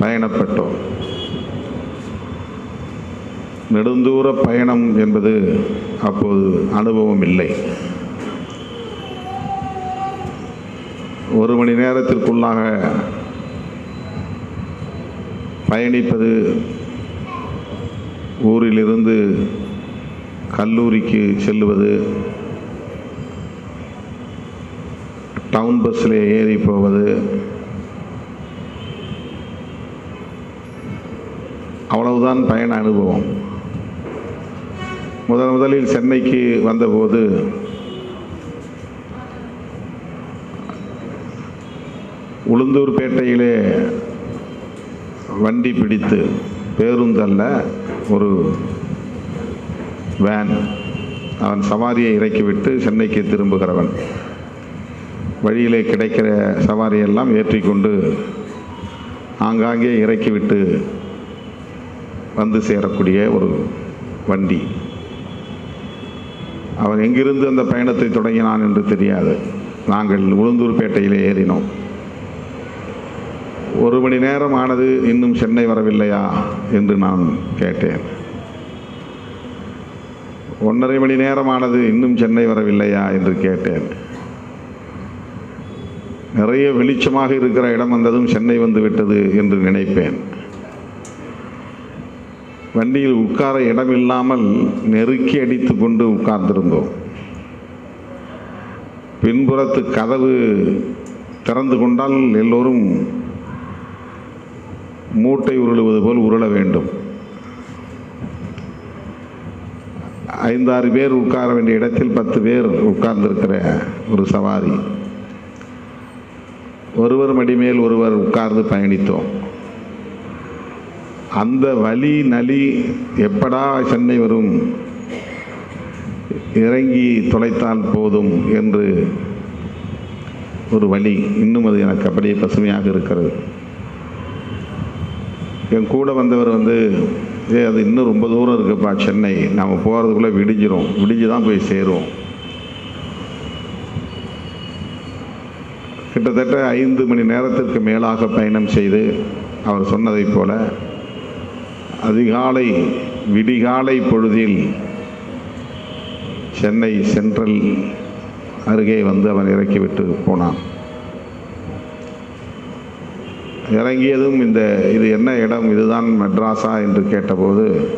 பயணப்பட்டோம். நெடுந்தூர பயணம் என்பது அப்போது அனுபவம் இல்லை. ஒரு மணி நேரத்திற்குள்ளாக பயணிப்பது ஊரிலிருந்து கல்லூரிக்கு செல்லுவது டவுன் பஸ்ஸில் ஏறி போவது அவ்வளவுதான் பயண அனுபவம். முதன் முதலில் சென்னைக்கு வந்தபோது உளுந்தூர்பேட்டையிலே வண்டி பிடித்து பேருந்தல்ல ஒரு வேன் அவன் சவாரியை இறக்கிவிட்டு சென்னைக்கு திரும்புகிறவன். வழியிலே கிடைக்கிற சவாரியெல்லாம் ஏற்றிக்கொண்டு ஆங்காங்கே இறக்கிவிட்டு வந்து சேரக்கூடிய ஒரு வண்டி. அவன் எங்கிருந்து அந்த பயணத்தை தொடங்கினான் என்று தெரியாது. நாங்கள் உளுந்தூர்பேட்டையிலே ஏறினோம். ஒரு மணி நேரம் ஆனது இன்னும் சென்னை வரவில்லையா என்று நான் கேட்டேன். ஒன்றரை மணி நேரம் ஆனது இன்னும் சென்னை வரவில்லையா என்று கேட்டேன். நிறைய வெளிச்சமாக இருக்கிற இடம் வந்ததும் சென்னை வந்து விட்டது என்று நினைப்பேன். வண்டியில் உட்கார இடமில்லாமல் நெருக்கி அடித்து கொண்டு உட்கார்ந்திருந்தோம். பின்புறத்து கதவு திறந்து கொண்டால் எல்லோரும் மூட்டை உருளுவது போல் உருள வேண்டும். ஐந்தாறு பேர் உட்கார வேண்டிய இடத்தில் பத்து பேர் உட்கார்ந்திருக்கிற ஒரு சவாரி. ஒருவர் மடிமேல் ஒருவர் உட்கார்ந்து பயணித்தோம். அந்த வலி நலி எப்படா சென்னை வரும்? இறங்கி தொலைத்தால் போதும் என்று ஒரு வழி இன்னும் அது எனக்கு அப்படியே பசுமையாக இருக்கிறது. என் கூட வந்தவர் வந்து ஏ அது இன்னும் ரொம்ப தூரம் இருக்குப்பா சென்னை. நாம் போகிறதுக்குள்ளே விடிஞ்சிரும். விடிஞ்சு தான் போய் சேருவோம். கிட்டத்தட்ட ஐந்து மணி நேரத்திற்கு மேலாக பயணம் செய்து அவர் சொன்னதைப் போல அதிகாலை விடிகாலை பொழுதில் சென்னை சென்ட்ரல் அருகே வந்து அவன் இறக்கிவிட்டு போனான். இறங்கியதும் இந்த இது என்ன இடம்? இதுதான் மெட்ராஸா என்று கேட்டபோது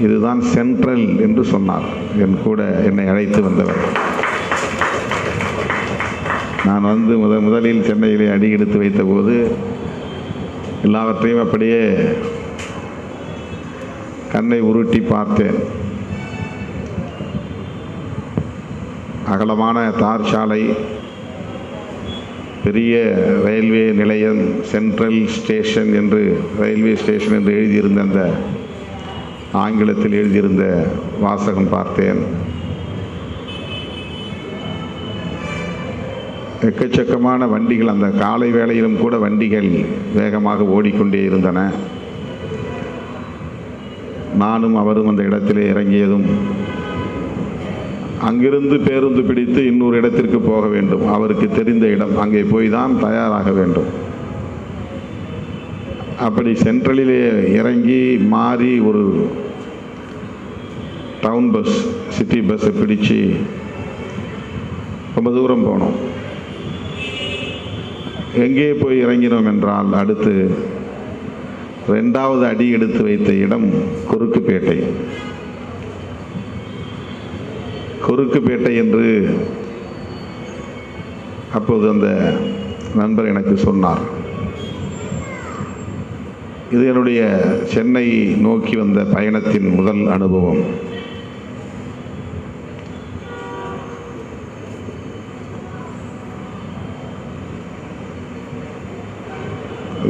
இதுதான் சென்ட்ரல் என்று சொன்னார். என் கூட என்னை அழைத்து வந்தவர். நான் வந்து முத முதலில் சென்னையிலே அடி எடுத்து வைத்தபோது எல்லாவற்றையும் அப்படியே கண்ணை உருட்டி பார்த்தேன். அகலமான தார் சாலை பெரிய ரயில்வே நிலையம் சென்ட்ரல் ஸ்டேஷன் என்று ரயில்வே ஸ்டேஷன் என்று எழுதியிருந்த அந்த ஆங்கிலத்தில் எழுதியிருந்த வாசகம் பார்த்தேன். எக்கச்சக்கமான வண்டிகள் அந்த காலை வேளையிலும் கூட வண்டிகள் வேகமாக ஓடிக்கொண்டே இருந்தன. நானும் அவரும் அந்த இடத்திலே இறங்கியதும் அங்கிருந்து பேருந்து பிடித்து இன்னொரு இடத்திற்கு போக வேண்டும். அவருக்கு தெரிந்த இடம். அங்கே போய் தான் தயாராக வேண்டும். அப்படி சென்ட்ரலிலே இறங்கி மாறி ஒரு டவுன் பஸ் சிட்டி பஸ்ஸை பிடிச்சு ரொம்ப தூரம் போனோம். எங்கே போய் இறங்கினோம் என்றால் அடுத்து ரெண்டாவது அடி எடுத்து வைத்த இடம் குறுக்குப்பேட்டை. குறுக்குப்பேட்டை என்று அப்போது அந்த நண்பர் எனக்கு சொன்னார். இது என்னுடைய சென்னை நோக்கி வந்த பயணத்தின் முதல் அனுபவம்.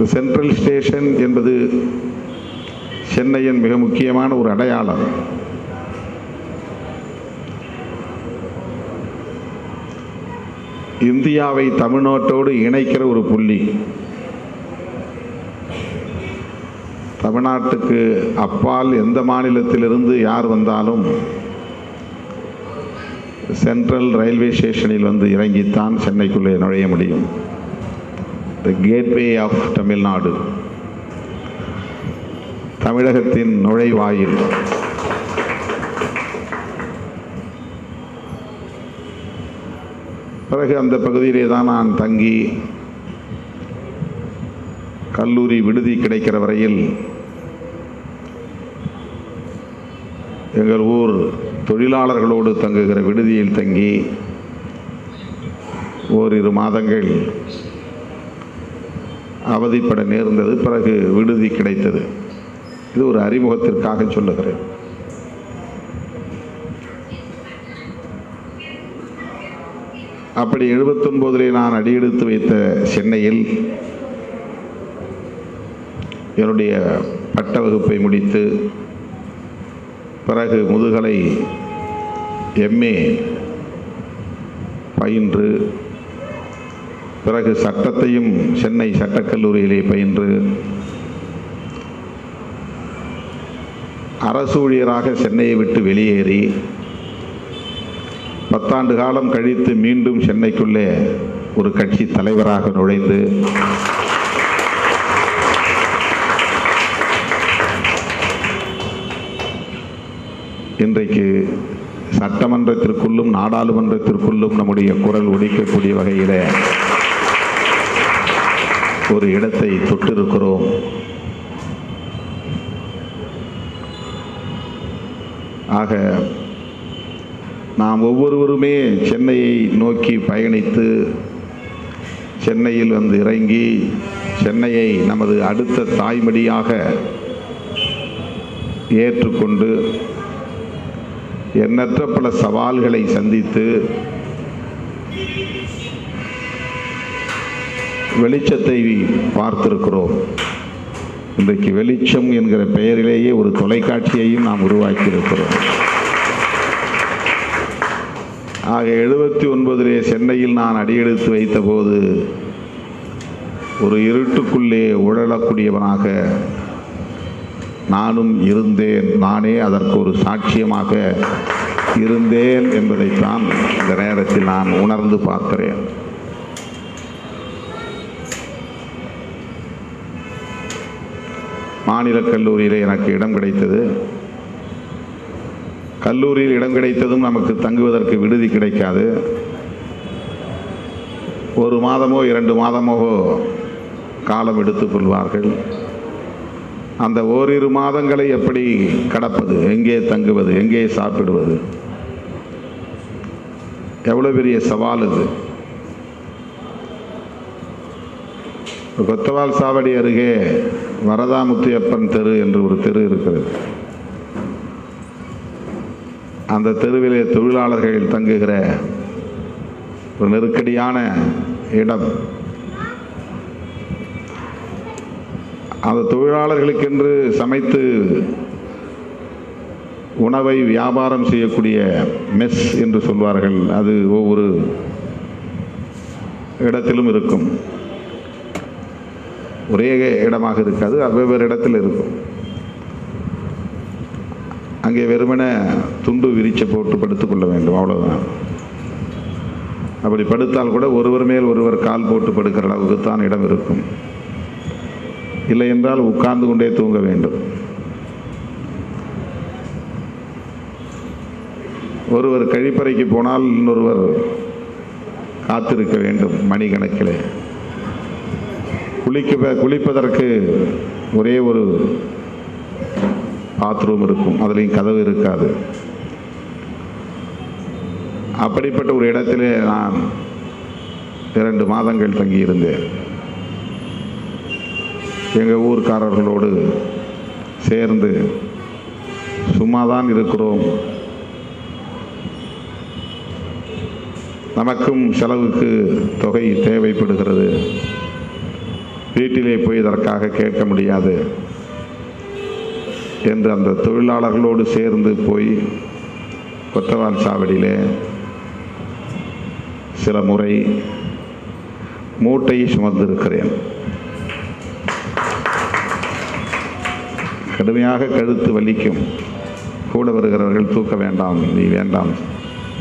சென்ட்ரல் ஸ்டேஷன் என்பது சென்னையின் மிக முக்கியமான ஒரு அடையாளம். இந்தியாவை தமிழ்நாட்டோடு இணைக்கிற ஒரு புள்ளி. தமிழ்நாட்டுக்கு அப்பால் எந்த மாநிலத்திலிருந்து யார் வந்தாலும் சென்ட்ரல் ரயில்வே ஸ்டேஷனில் வந்து இறங்கித்தான் சென்னைக்குள்ளே நுழைய முடியும். த கேட்வே ஆஃப் தமிழ்நாடு தமிழகத்தின் நுழைவாயில். பிறகு அந்த பகுதியிலே தான் நான் தங்கி கல்லூரி விடுதி கிடைக்கிற வரையில் எங்கள் ஊர் தொழிலாளர்களோடு தங்குகிற விடுதியில் தங்கி ஓரிரு மாதங்கள் அவதிப்பட நேர்ந்தது பிறகு விடுதி கிடைத்தது. இது ஒரு அறிமுகத்திற்காக சொல்லுகிறேன். அப்படி எழுபத்தொன்பதிலே நான் அடியெடுத்து வைத்த சென்னையில் என்னுடைய பட்ட வகுப்பை முடித்து பிறகு முதுகலை எம்ஏ பயின்று பிறகு சட்டத்தையும் சென்னை சட்டக்கல்லூரியிலே பயின்று அரசு ஊழியராக சென்னையை விட்டு வெளியேறி பத்தாண்டு காலம் கழித்து மீண்டும் சென்னைக்குள்ளே ஒரு கட்சி தலைவராக நுழைந்து இன்றைக்கு சட்டமன்றத்திற்குள்ளும் நாடாளுமன்றத்திற்குள்ளும் நம்முடைய குரல் ஒழிக்கக்கூடிய வகையில் ஒரு இடத்தை தொட்டிருக்கிறோம். ஆக நாம் ஒவ்வொருவருமே சென்னையை நோக்கி பயணித்து சென்னையில் வந்து இறங்கி சென்னையை நமது அடுத்த தாய்மடியாக ஏற்றுக்கொண்டு எண்ணற்ற பல சவால்களை சந்தித்து வெளிச்சத்தை பார்த்திருக்கிறோம். இன்றைக்கு வெளிச்சம் என்கிற பெயரிலேயே ஒரு தொலைக்காட்சியையும் நாம் உருவாக்கியிருக்கிறோம். ஆக எழுபத்தி ஒன்பதிலே சென்னையில் நான் அடியெடுத்து வைத்தபோது ஒரு இருட்டுக்குள்ளே உழலக்கூடியவனாக நானும் இருந்தேன். நானே அதற்கு ஒரு சாட்சியமாக இருந்தேன் என்பதைத்தான் இந்த நேரத்தில் நான் உணர்ந்து பார்க்கிறேன். மாநில கல்லூரியில் எனக்கு இடம் கிடைத்தது. கல்லூரியில் இடம் கிடைத்ததும் நமக்கு தங்குவதற்கு விடுதி கிடைக்காது. ஒரு மாதமோ இரண்டு மாதமோ காலம் எடுத்துக் கொள்வார்கள். அந்த ஓரிரு மாதங்களை எப்படி கடப்பது? எங்கே தங்குவது? எங்கே சாப்பிடுவது? எவ்வளோ பெரிய சவால் இது? கொத்தவால் சாவடி அருகே வரதாமுத்தியப்பன் தெரு என்று ஒரு தெரு இருக்கிறது. அந்த தெருவிலே தொழிலாளர்கள் தங்குகிற ஒரு நெருக்கடியான இடம். அந்த தொழிலாளர்களுக்கென்று சமைத்து உணவை வியாபாரம் செய்யக்கூடிய மெஸ் என்று சொல்வார்கள். அது ஒவ்வொரு இடத்திலும் இருக்கும். ஒரே இடமாக இருக்காது அது வெவ்வேறு இடத்தில் இருக்கும். அங்கே வெறுமனே துண்டு விரிச்சை போட்டு படுத்துக்கொள்ள வேண்டும் அவ்வளோதான் அப்படி படுத்தால் கூட ஒருவர் மேல் ஒருவர் கால் போட்டு படுக்கிற அளவுக்கு தான் இடம் இருக்கும். இல்லை என்றால் உட்கார்ந்து கொண்டே தூங்க வேண்டும். ஒருவர் கழிப்பறைக்கு போனால் இன்னொருவர் காத்திருக்க வேண்டும் மணிக்கணக்கிலே குளிக்க குளிப்பதற்கு ஒரே ஒரு பாத்ரூம் இருக்கும். அதுலேயும் கதவு இருக்காது. அப்படிப்பட்ட ஒரு இடத்திலே நான் இரண்டு மாதங்கள் தங்கியிருந்தேன். எங்கள் ஊர்க்காரர்களோடு சேர்ந்து சும்மா தான் இருக்கிறோம். நமக்கும் செலவுக்கு தொகை தேவைப்படுகிறது. வீட்டிலே போய் இதற்காக கேட்க முடியாது. என்று அந்த தொழிலாளர்களோடு சேர்ந்து போய் கொத்தவான் சாவடியிலே சில முறை மூட்டையை சுமந்திருக்கிறேன். கடுமையாக கழுத்து வலிக்கும். கூட வருகிறவர்கள் தூக்க வேண்டாம் நீ வேண்டாம்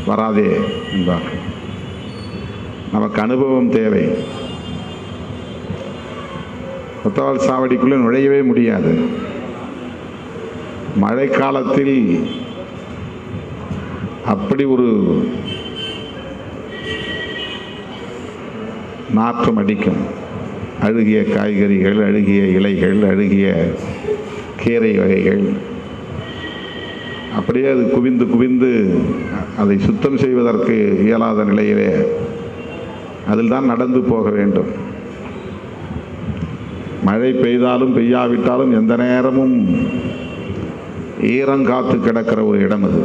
வராதே என்பார்கள். நமக்கு அனுபவம் தேவை. கொத்தவால் சாவடிக்குள்ளே நுழையவே முடியாது. மழைக்காலத்தில் அப்படி ஒரு நாற்றம் அடிக்கும். அழுகிய காய்கறிகள் அழுகிய இலைகள் அழுகிய கீரை வகைகள். அப்படியே அது குவிந்து குவிந்து அதை சுத்தம் செய்வதற்கு இயலாத நிலையிலே அதில் தான் நடந்து போக வேண்டும். மழை பெய்தாலும் பெய்யாவிட்டாலும் எந்த நேரமும் ஈரங்காத்து கிடக்கிற ஒரு இடம் அது.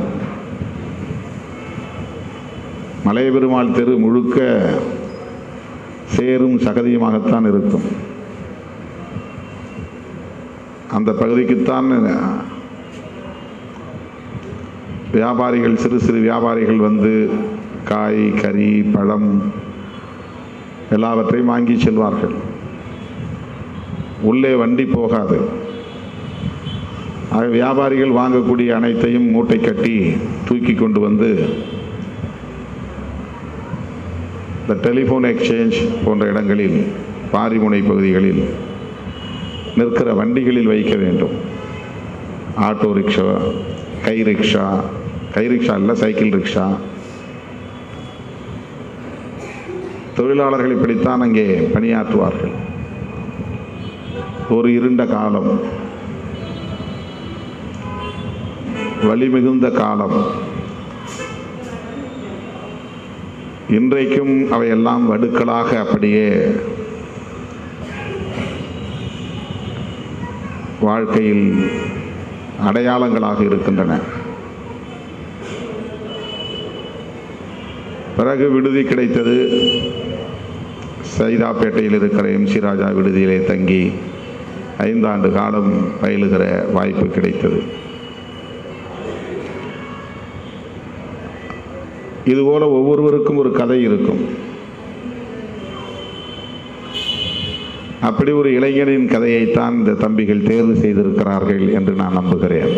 மலை பெருமாள் தெரு முழுக்க சேரும் சகதியுமாகத்தான் இருக்கும். அந்த பகுதிக்குத்தான் வியாபாரிகள் சிறு சிறு வியாபாரிகள் வந்து காய் கறி பழம் எல்லாவற்றையும் வாங்கி செல்வார்கள். உள்ளே வண்டி போகாது. ஆக வியாபாரிகள் வாங்கக்கூடிய அனைத்தையும் மூட்டை கட்டி தூக்கி கொண்டு வந்து இந்த டெலிஃபோன் எக்ஸ்சேஞ்ச் போன்ற இடங்களில் பாரிமுனை பகுதிகளில் நிற்கிற வண்டிகளில் வைக்க வேண்டும். ஆட்டோ ரிக்ஷா கை ரிக்ஷா கை ரிக்ஷா இல்லை சைக்கிள் ரிக்ஷா. தொழிலாளர்கள் இப்படித்தான் அங்கே பணியாற்றுவார்கள். ஒரு இருண்ட காலம். வலிமிகுந்த காலம். இன்றைக்கும் அவையெல்லாம் வடுக்களாக அப்படியே. வாழ்க்கையில் அடையாளங்களாக இருக்கின்றன. பிறகு விடுதி கிடைத்தது. சைதாப்பேட்டையில் இருக்கிற எம்சி ராஜா விடுதியிலே தங்கி. ஐந்தாண்டு காலம் பயிலுகிற வாய்ப்பு கிடைத்தது. இதுபோல ஒவ்வொருவருக்கும் ஒரு கதை இருக்கும். அப்படி ஒரு இளைஞனின் கதையைத்தான் இந்த தம்பிகள் தேர்வு செய்திருக்கிறார்கள் என்று நான் நம்புகிறேன்.